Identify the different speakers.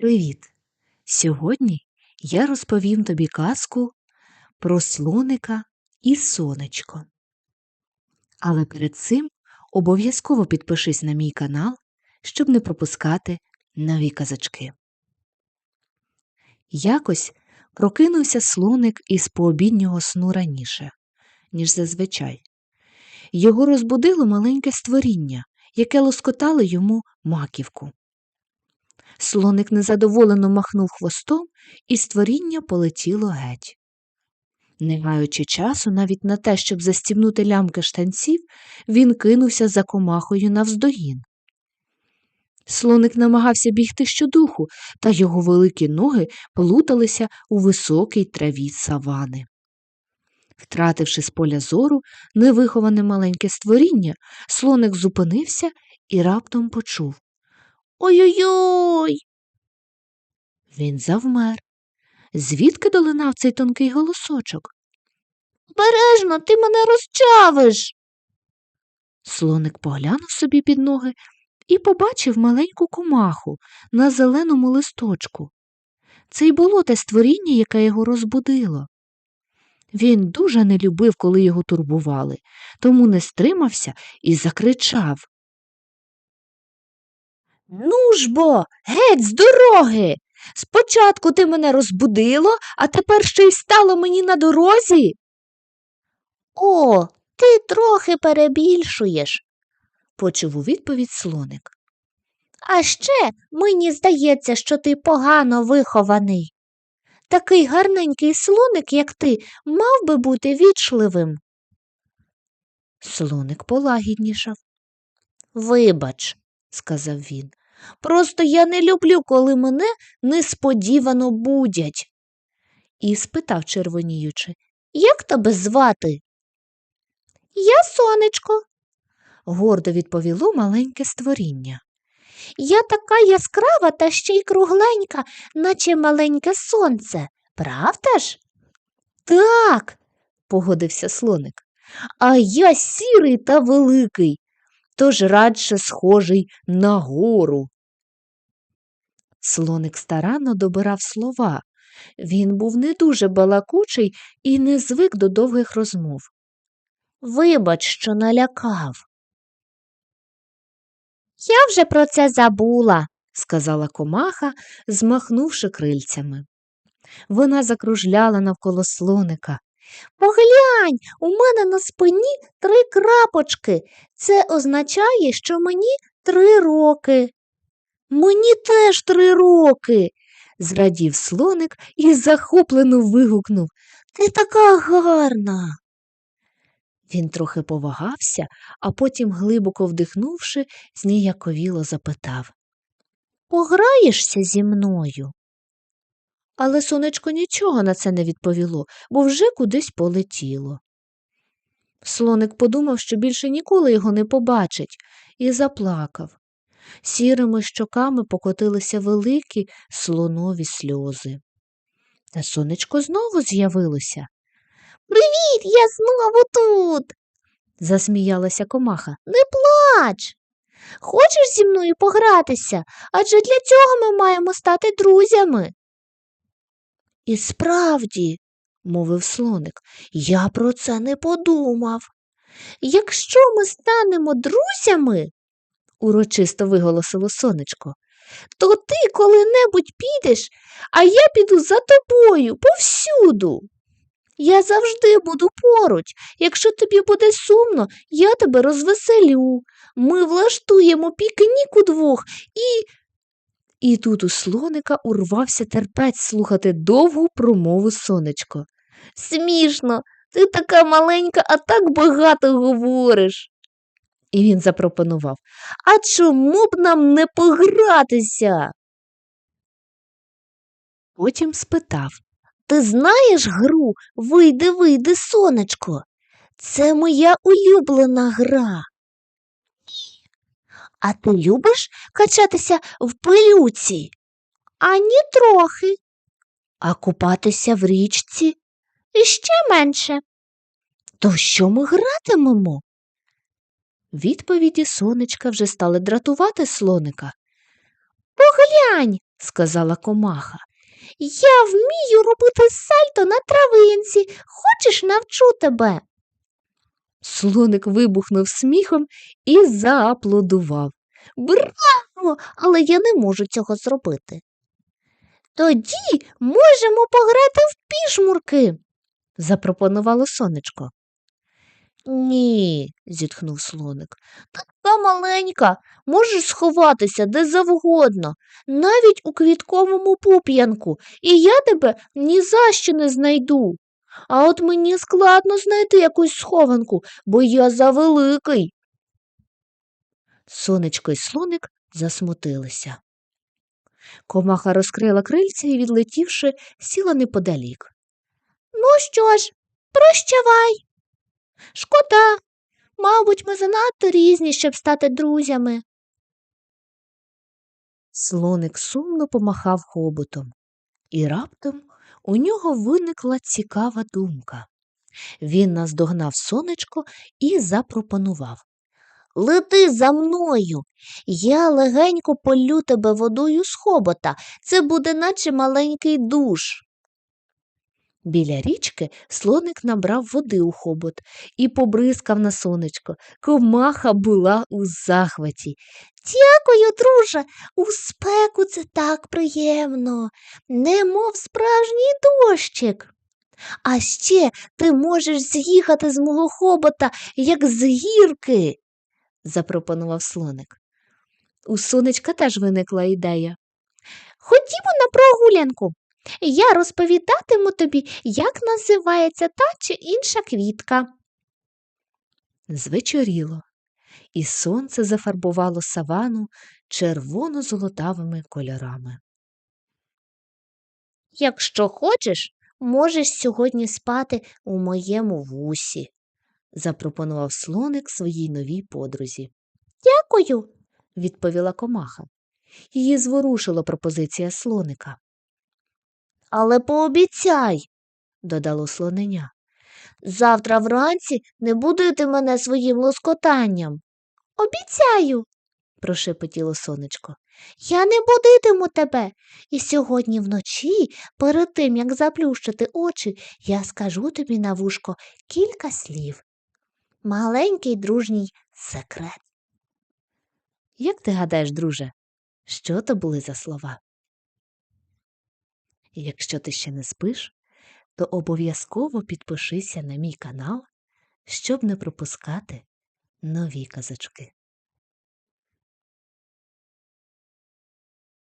Speaker 1: Привіт! Сьогодні я розповім тобі казку про слоника і сонечко. Але перед цим обов'язково підпишись на мій канал, щоб не пропускати нові казочки. Якось прокинувся слоник із пообіднього сну раніше, ніж зазвичай. Його розбудило маленьке створіння, яке лоскотало йому маківку. Слоник незадоволено махнув хвостом, і створіння полетіло геть. Не гаючи часу навіть на те, щоб застібнути лямки штанців, він кинувся за комахою навздогін. Слоник намагався бігти щодуху, та його великі ноги плуталися у високій траві савани. Втративши з поля зору невиховане маленьке створіння, слоник зупинився і раптом почув Ой-ой-ой. Він завмер. Звідки долинав цей тонкий голосочок? Бережно, ти мене розчавиш. Слоник поглянув собі під ноги і побачив маленьку комаху на зеленому листочку. Це й було те створіння, яке його розбудило. Він дуже не любив, коли його турбували, тому не стримався і закричав. Ну ж бо, геть з дороги. Спочатку ти мене розбудило, а тепер ще й встало мені на дорозі. О, ти трохи перебільшуєш, почув у відповідь слоник. А ще мені здається, що ти погано вихований. Такий гарненький слоник, як ти, мав би бути вічливим. Слоник полагіднішав. Вибач, сказав він. Просто я не люблю, коли мене несподівано будять. І спитав червоніючи, як тебе звати? Я сонечко, гордо відповіло маленьке створіння. Я така яскрава та ще й кругленька, наче маленьке сонце, правда ж? Так, погодився слоник. А я сірий та великий, тож радше схожий на гору. Слоник старанно добирав слова. Він був не дуже балакучий і не звик до довгих розмов. Вибач, що налякав. Я вже про це забула, сказала комаха, змахнувши крильцями. Вона закружляла навколо слоника. Поглянь, у мене на спині три крапочки. Це означає, що мені три роки. Мені теж три роки, зрадів слоник і захоплено вигукнув. Ти така гарна. Він трохи повагався, а потім, глибоко вдихнувши, зніяковіло запитав Пограєшся зі мною? Але сонечко нічого на це не відповіло, бо вже кудись полетіло. Слоник подумав, що більше ніколи його не побачить, і заплакав. Сірими щоками покотилися великі слонові сльози. Та сонечко знову з'явилося. Привіт, я знову тут. засміялася комаха. Не плач. Хочеш зі мною погратися? Адже для цього ми маємо стати друзями. І справді, мовив слоник, я про це не подумав. Якщо ми станемо друзями, урочисто виголосило сонечко, то ти коли-небудь підеш, а я піду за тобою повсюду. Я завжди буду поруч. Якщо тобі буде сумно, я тебе розвеселю. Ми влаштуємо пікнік удвох і. І тут у слоника урвався терпець слухати довгу промову сонечко. Смішно, ти така маленька, а так багато говориш. І він запропонував А чому б нам не погратися? Потім спитав Ти знаєш гру Вийди, вийди, сонечко. Це моя улюблена гра. А ти любиш качатися в пилюці? Ані трохи. А купатися в річці? Іще менше. То що ми гратимемо? Відповіді сонечка вже стали дратувати слоника. Поглянь, сказала комаха. Я вмію робити сальто на травинці. Хочеш, навчу тебе. Слоник вибухнув сміхом і зааплодував. Браво! Але я не можу цього зробити. Тоді можемо пограти в пішмурки, запропонувало сонечко. Ні, зітхнув слоник. Така маленька, можеш сховатися де завгодно, навіть у квітковому пуп'янку, і я тебе ні за що не знайду. А от мені складно знайти якусь схованку, бо я завеликий. Сонечко й слоник засмутилися. Комаха розкрила крильця і, відлетівши, сіла неподалік. Ну що ж, прощавай. Шкода, мабуть, ми занадто різні, щоб стати друзями. Слоник сумно помахав хоботом, і раптом у нього виникла цікава думка. Він наздогнав сонечко і запропонував. Лети за мною. Я легенько полю тебе водою з хобота. Це буде наче маленький душ. Біля річки слоник набрав води у хобот і побризкав на сонечко. Комаха була у захваті. Дякую, друже, у спеку це так приємно, немов справжній дощик. А ще ти можеш з'їхати з мого хобота, як з гірки, запропонував слоник. У сонечка теж виникла ідея. Ходімо на прогулянку. Я розповідатиму тобі, як називається та чи інша квітка. Звечоріло, і сонце зафарбувало савану червоно-золотавими кольорами. Якщо хочеш, можеш сьогодні спати у моєму вусі, запропонував слоник своїй новій подрузі. Дякую, відповіла комаха. Її зворушила пропозиція слоника. Але пообіцяй, додало слоненя. Завтра вранці не будуйте мене своїм лоскотанням. Обіцяю, прошепотіло сонечко. Я не будитиму тебе. І сьогодні вночі, перед тим як заплющити очі, я скажу тобі на вушко кілька слів. Маленький дружній секрет. Як ти гадаєш, друже, що то були за слова? Якщо ти ще не спиш, то обов'язково підпишися на мій канал, щоб не пропускати нові казочки.